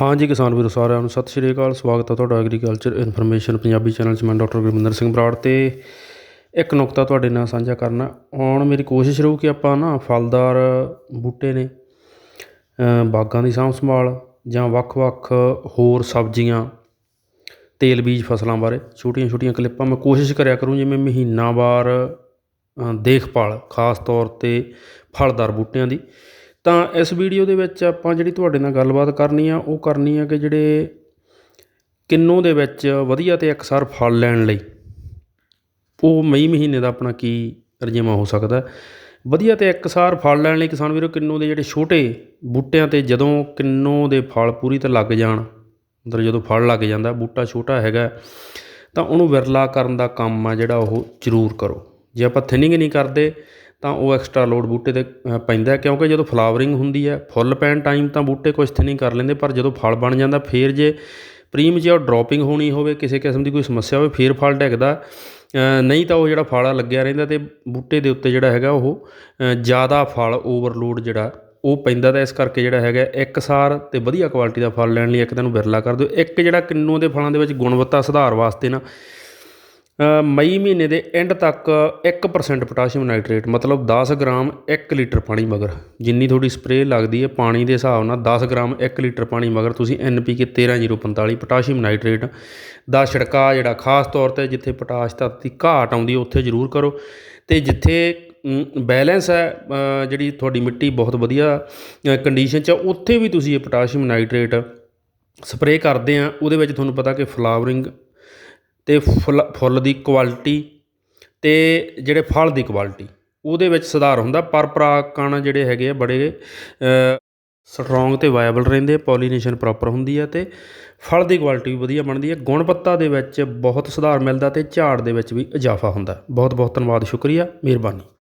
ਹਾਂਜੀ ਕਿਸਾਨ ਵੀਰੋ ਸਾਰਿਆਂ ਨੂੰ ਸਤਿ ਸ਼੍ਰੀ ਅਕਾਲ, ਸਵਾਗਤ ਹੈ ਤੁਹਾਡਾ ਐਗਰੀਕਲਚਰ ਇਨਫੋਰਮੇਸ਼ਨ ਪੰਜਾਬੀ ਚੈਨਲ 'ਚ। ਮੈਂ ਡਾਕਟਰ ਗੁਰਮਿੰਦਰ ਸਿੰਘ ਬਰਾੜ ਤੇ ਇੱਕ ਨੁਕਤਾ ਤੁਹਾਡੇ ਨਾਲ ਸਾਂਝਾ ਕਰਨਾ। ਹੁਣ ਮੇਰੀ ਕੋਸ਼ਿਸ਼ ਰਹੂ ਕਿ ਆਪਾਂ ਨਾ ਫਲਦਾਰ ਬੂਟੇ ਨੇ ਬਾਗਾਂ ਦੀ ਸਾਂਭ ਸੰਭਾਲ ਜਾਂ ਵੱਖ-ਵੱਖ ਹੋਰ ਸਬਜ਼ੀਆਂ, ਤੇਲ ਬੀਜ ਫਸਲਾਂ ਬਾਰੇ ਛੋਟੀਆਂ-ਛੋਟੀਆਂ ਕਲਿੱਪਾਂ ਮੈਂ ਕੋਸ਼ਿਸ਼ ਕਰਿਆ ਕਰੂੰ ਜਿਵੇਂ ਮਹੀਨਾਵਾਰ ਦੇਖਭਾਲ, ਖਾਸ ਤੌਰ ਤੇ ਫਲਦਾਰ ਬੂਟਿਆਂ ਦੀ। ਤਾਂ ਇਸ ਵੀਡੀਓ ਦੇ ਵਿੱਚ ਆਪਾਂ ਜਿਹੜੀ ਤੁਹਾਡੇ ਨਾਲ ਗੱਲਬਾਤ ਕਰਨੀ ਆ, ਉਹ ਕਰਨੀ ਆ ਕਿ ਜਿਹੜੇ ਕਿੰਨੂ ਦੇ ਵਿੱਚ ਵਧੀਆ ਤੇ ਇਕਸਾਰ ਫਲ ਲੈਣ ਲਈ ਉਹ ਮਈ ਮਹੀਨੇ ਦਾ ਆਪਣਾ ਕੀ ਰਜੇਵਾਂ ਹੋ ਸਕਦਾ ਹੈ। ਵਧੀਆ ਤੇ ਇਕਸਾਰ ਫਲ ਲੈਣ ਲਈ ਕਿਸਾਨ ਵੀਰੋ, ਕਿੰਨੋ ਦੇ ਜਿਹੜੇ ਛੋਟੇ ਬੂਟਿਆਂ ਤੇ ਜਦੋਂ ਕਿੰਨੋ ਦੇ ਫਲ ਪੂਰੀ ਤਰ੍ਹਾਂ ਲੱਗ ਜਾਣ, ਮਤਲਬ ਜਦੋਂ ਫਲ ਲੱਗ ਜਾਂਦਾ, ਬੂਟਾ ਛੋਟਾ ਹੈਗਾ, ਤਾਂ ਉਹਨੂੰ ਵਿਰਲਾ ਕਰਨ ਦਾ ਕੰਮ ਆ ਜਿਹੜਾ ਉਹ ਜ਼ਰੂਰ ਕਰੋ ਜੇ ਆਪਾਂ ਥਿਨਿੰਗ ਨਹੀਂ ਕਰਦੇ ਤਾਂ ਉਹ ਐਕਸਟਰਾ ਲੋਡ ਬੂਟੇ ਤੇ ਪੈਂਦਾ ਕਿਉਂਕਿ ਜਦੋਂ ਫਲਾਵਰਿੰਗ ਹੁੰਦੀ ਹੈ ਫੁੱਲ ਪੈਣ ਟਾਈਮ ਤਾਂ ਬੂਟੇ ਕੁਝ ਥਿਨਿੰਗ ਕਰ ਲੈਂਦੇ, ਪਰ ਜਦੋਂ ਫਲ ਬਣ ਜਾਂਦਾ, ਫਿਰ ਜੇ ਪ੍ਰੀਮ ਜੇ ਡ੍ਰੌਪਿੰਗ ਹੋਣੀ ਹੋਵੇ, ਕਿਸੇ ਕਿਸਮ ਦੀ ਕੋਈ ਸਮੱਸਿਆ ਹੋਵੇ, ਫੇਰ ਫਲ ਡਿੱਗਦਾ। ਨਹੀਂ ਤਾਂ ਉਹ ਜਿਹੜਾ ਫਲ ਆ ਲੱਗਿਆ ਰਹਿੰਦਾ ਤੇ ਬੂਟੇ ਦੇ ਉੱਤੇ ਜਿਹੜਾ ਹੈਗਾ ਉਹ ਜ਼ਿਆਦਾ ਫਲ ਓਵਰਲੋਡ ਜਿਹੜਾ, ਉਹ ਪੈਂਦਾ ਤਾਂ ਇਸ ਕਰਕੇ ਜਿਹੜਾ ਹੈਗਾ, ਇੱਕ ਸਾਰ ਤੇ ਵਧੀਆ ਕੁਆਲਿਟੀ ਦਾ ਫਲ ਲੈਣ ਲਈ ਇੱਕ ਤਾਂ ਨੂੰ ਬਿਰਲਾ ਕਰ ਦਿਓ। ਇੱਕ ਜਿਹੜਾ ਕਿੰਨੂ ਦੇ ਫਲਾਂ ਦੇ ਵਿੱਚ ਗੁਣਵੱਤਾ ਸੁਧਾਰ ਵਾਸਤੇ ਨਾ ਮਈ ਮਹੀਨੇ ਦੇ ਐਂਡ ਤੱਕ 1% ਪੋਟਾਸ਼ੀਅਮ ਨਾਈਟ੍ਰੇਟ ਮਤਲਬ 10 ਗ੍ਰਾਮ 1 ਲੀਟਰ ਪਾਣੀ ਮਗਰ। ਜਿੰਨੀ ਤੁਹਾਡੀ ਸਪਰੇਅ ਲੱਗਦੀ ਹੈ ਪਾਣੀ ਦੇ ਹਿਸਾਬ ਨਾਲ 10 ਗ੍ਰਾਮ 1 ਲੀਟਰ ਪਾਣੀ ਮਗਰ ਤੁਸੀਂ NPK 13045 ਪੋਟਾਸ਼ੀਅਮ ਨਾਈਟ੍ਰੇਟ ਦਾ ਛਿੜਕਾਅ ਜਿਹੜਾ ਖਾਸ ਤੌਰ ਤੇ ਜਿੱਥੇ ਪੋਟਾਸ਼ ਤੱਤ ਦੀ ਘਾਟ ਆਉਂਦੀ ਹੈ, ਉੱਥੇ ਜ਼ਰੂਰ ਕਰੋ। ਤੇ ਜਿੱਥੇ ਬੈਲੈਂਸ ਹੈ ਜਿਹੜੀ ਤੁਹਾਡੀ ਮਿੱਟੀ ਬਹੁਤ ਵਧੀਆ ਕੰਡੀਸ਼ਨ 'ਚ ਉੱਥੇ ਵੀ ਤੁਸੀਂ ਇਹ ਪੋਟਾਸ਼ੀਅਮ ਨਾਈਟ੍ਰੇਟ ਸਪਰੇਅ ਕਰਦੇ ਆ। ਉਹਦੇ ਵਿੱਚ ਤੁਹਾਨੂੰ ਪਤਾ ਕਿ ਫਲਾਵਰਿੰਗ ਅਤੇ ਫੁੱਲ ਫੁੱਲ ਦੀ ਕੁਆਲਿਟੀ ਅਤੇ ਜਿਹੜੇ ਫਲ ਦੀ ਕੁਆਲਿਟੀ, ਉਹਦੇ ਵਿੱਚ ਸੁਧਾਰ ਹੁੰਦਾ। ਪਰ ਪਰਾਗਕਣ ਜਿਹੜੇ ਹੈਗੇ ਆ, ਬੜੇ ਸਟਰੋਂਗ ਅਤੇ ਵਾਇਬਲ ਰਹਿੰਦੇ ਪੋਲੀਨੇਸ਼ਨ ਪ੍ਰੋਪਰ ਹੁੰਦੀ ਹੈ ਅਤੇ ਫਲ ਦੀ ਕੁਆਲਿਟੀ ਵੀ ਵਧੀਆ ਬਣਦੀ ਹੈ ਗੁਣਵੱਤਾ ਦੇ ਵਿੱਚ ਬਹੁਤ ਸੁਧਾਰ ਮਿਲਦਾ ਅਤੇ ਝਾੜ ਦੇ ਵਿੱਚ ਵੀ ਇਜ਼ਾਫਾ ਹੁੰਦਾ। ਬਹੁਤ ਬਹੁਤ ਧੰਨਵਾਦ, ਸ਼ੁਕਰੀਆ, ਮਿਹਰਬਾਨੀ।